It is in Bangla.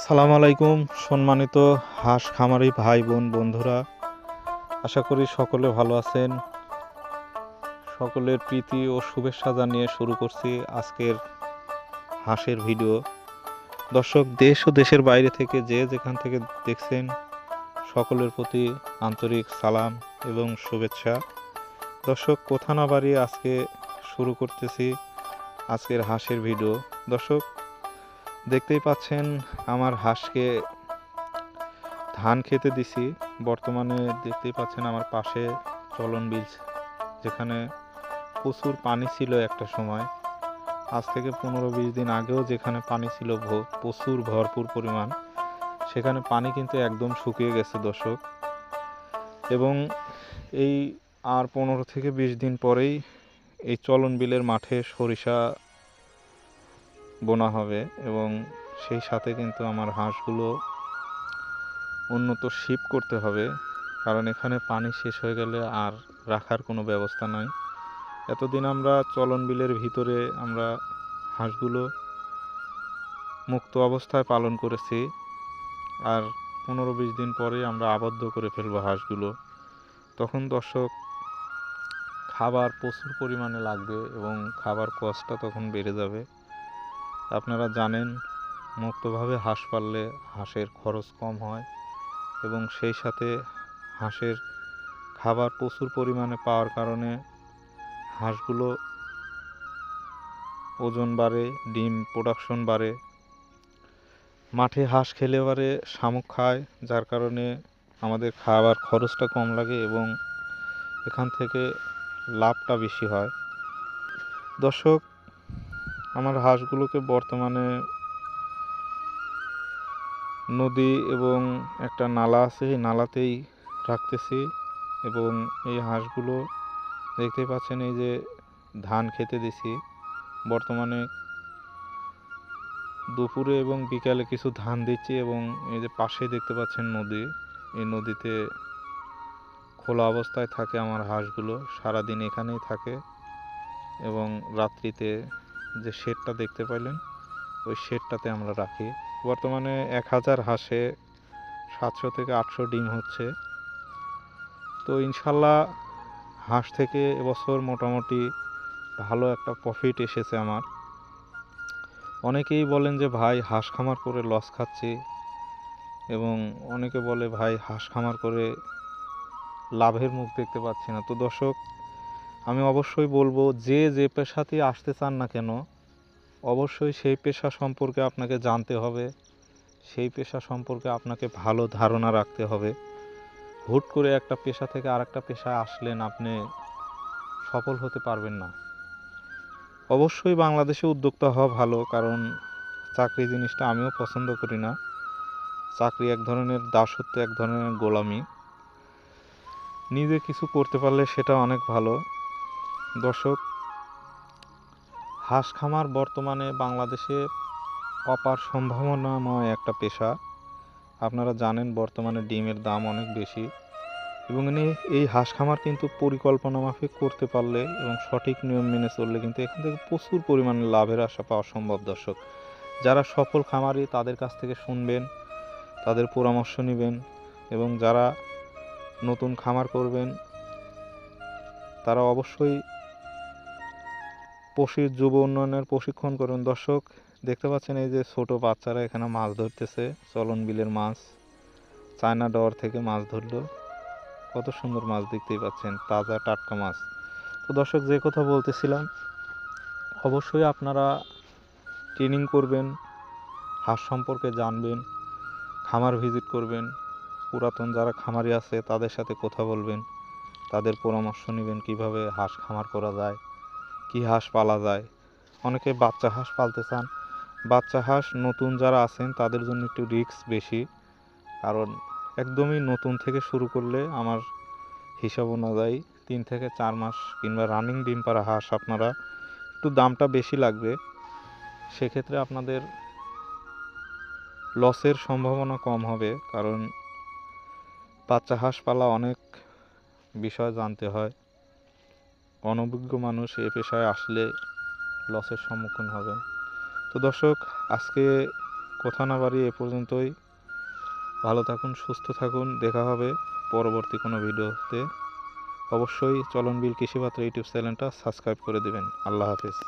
আসসালামু আলাইকুম, সম্মানিত হাঁস খামারি ভাই বোন বন্ধুরা। আশা করি সকলে ভালো আছেন। সকলের প্রীতি ও শুভেচ্ছা জানিয়ে শুরু করছি আজকের হাঁসের ভিডিও। দর্শক, দেশ ও দেশের বাইরে থেকে যে যেখান থেকে দেখছেন, সকলের প্রতি আন্তরিক সালাম এবং শুভেচ্ছা। দর্শক, কোথা না বাড়িয়ে আজকে শুরু করতেছি আজকের হাঁসের ভিডিও। দর্শক দেখতেই পাচ্ছেন আমার হাঁসকে ধান খেতে দিছি। বর্তমানে দেখতেই পাচ্ছেন আমার পাশে চলন বীজ, যেখানে প্রচুর পানি ছিল একটা সময়। আজ থেকে পনেরো বিশ দিন আগেও যেখানে পানি ছিল প্রচুর ভরপুর পরিমাণ, সেখানে পানি কিন্তু একদম শুকিয়ে গেছে দর্শক। এবং এই আর পনেরো থেকে বিশ দিন পরেই এই চলন বিলের মাঠে সরিষা বোনা হবে এবং সেই সাথে কিন্তু আমার হাঁসগুলো উন্নত শিপ করতে হবে। কারণ এখানে পানি শেষ হয়ে গেলে আর রাখার কোনো ব্যবস্থা নাই। এতদিন আমরা চলন বিলের ভিতরে আমরা হাঁসগুলো মুক্ত অবস্থায় পালন করেছি। আর পনেরো বিশ দিন পরে আমরা আবদ্ধ করে ফেলব হাঁসগুলো। তখন দর্শক, খাবার প্রচুর পরিমাণে লাগবে এবং খাবার কস্টটা তখন বেড়ে যাবে। আপনারা জানেন, মুক্তভাবে হাঁস পাললে হাঁসের খরচ কম হয় এবং সেই সাথে হাঁসের খাবার প্রচুর পরিমাণে পাওয়ার কারণে হাঁসগুলো ওজন বাড়ে, ডিম প্রোডাকশন বাড়ে। মাঠে হাঁস খেলে এবারে শামুক খায়, যার কারণে আমাদের খাবার খরচটা কম লাগে এবং এখান থেকে লাভটা বেশি হয়। দর্শক আমার হাঁসগুলোকে বর্তমানে নদী এবং একটা নালা আছে, এই নালাতেই রাখতেছি এবং এই হাঁসগুলো দেখতে পাচ্ছেন এই যে ধান খেতে দিছি। বর্তমানে দুপুরে এবং বিকালে কিছু ধান দিচ্ছি এবং এই যে পাশে দেখতে পাচ্ছেন নদী। এই নদীতে খোলা অবস্থায় থাকে আমার হাঁসগুলো, সারাদিন এখানেই থাকে এবং রাত্রিতে যে শেডটা দেখতে পাইলেন, ওই শেডটাতে আমরা রাখি। বর্তমানে এক হাজার হাঁসে সাতশো থেকে আটশো ডিম হচ্ছে। তো ইনশাল্লাহ হাঁস থেকে এবছর মোটামুটি ভালো একটা প্রফিট এসেছে আমার। অনেকেই বলেন যে, ভাই, হাঁস খামার করে লস খাচ্ছি। এবং অনেকে বলে, ভাই, হাঁস খামার করে লাভের মুখ দেখতে পাচ্ছি না। তো দর্শক আমি অবশ্যই বলব, যে যে পেশাতে আসতে চান না কেন, অবশ্যই সেই পেশা সম্পর্কে আপনাকে জানতে হবে, সেই পেশা সম্পর্কে আপনাকে ভালো ধারণা রাখতে হবে। হুট করে একটা পেশা থেকে আরেকটা পেশায় আসলেন আপনি সফল হতে পারবেন না। অবশ্যই বাংলাদেশে উদ্যোক্তা হওয়া ভালো, কারণ চাকরি জিনিসটা আমিও পছন্দ করি না। চাকরি এক ধরনের, দাসত্ব এক ধরনের গোলামি। নিজে কিছু করতে পারলে সেটা অনেক ভালো। দর্শক হাঁস খামার বর্তমানে বাংলাদেশে অপার সম্ভাবনাময় একটা পেশা। আপনারা জানেন বর্তমানে ডিমের দাম অনেক বেশি এবং এই হাঁস খামার কিন্তু পরিকল্পনা মাফিক করতে পারলে এবং সঠিক নিয়ম মেনে চললে কিন্তু এখান থেকে প্রচুর পরিমাণে লাভের আশা পাওয়া সম্ভব, দর্শক। যারা সফল খামারি তাদের কাছ থেকে শুনবেন, তাদের পরামর্শ নেবেন এবং যারা নতুন খামার করবেন, তারা অবশ্যই পশু যুব উন্নয়নের প্রশিক্ষণ করুন। দর্শক, দেখতে পাচ্ছেন এই যে ছোট বাচ্চারা এখানে মাছ ধরতেছে, চলন বিলের মাছ। চায়না ডর থেকে মাছ ধরলো। কত সুন্দর মাছ দেখতেই পাচ্ছেন, তাজা টাটকা মাছ। তো দর্শক, যে কথা বলতেছিলাম, অবশ্যই আপনারা ট্রেনিং করবেন, হাঁস সম্পর্কে জানবেন, খামার ভিজিট করবেন, পুরাতন যারা খামারি আছে তাদের সাথে কথা বলবেন, তাদের পরামর্শ নেবেন কীভাবে হাঁস খামার করা যায়। কি হাঁস পালা যায়? অনেকে বাচ্চা হাঁস পালতে চান। বাচ্চা হাঁস নতুন যারা আছেন, তাদের জন্য একটু রিস্ক বেশি। কারণ একদমই নতুন থেকে শুরু করলে আমার হিসাব অনুযায়ী তিন থেকে চার মাস কিংবা রানিং ডিম পাড়া হাঁস আপনারা একটু দামটা বেশি লাগবে। সেক্ষেত্রে আপনাদের লসের সম্ভাবনা কম হবে। কারণ বাচ্চা হাঁস পালা অনেক বিষয় জানতে হয়। অনভিজ্ঞ মানুষ এ পেশায় আসলে লসের সম্মুখীন হবেন। তো দর্শক, আজকে কথা না বাড়িয়ে এ পর্যন্তই। ভালো থাকুন, সুস্থ থাকুন। দেখা হবে পরবর্তী কোনো ভিডিওতে। অবশ্যই চলনবিল কৃষিপাত্র ইউটিউব চ্যানেলটা সাবস্ক্রাইব করে দেবেন। আল্লাহ হাফেজ।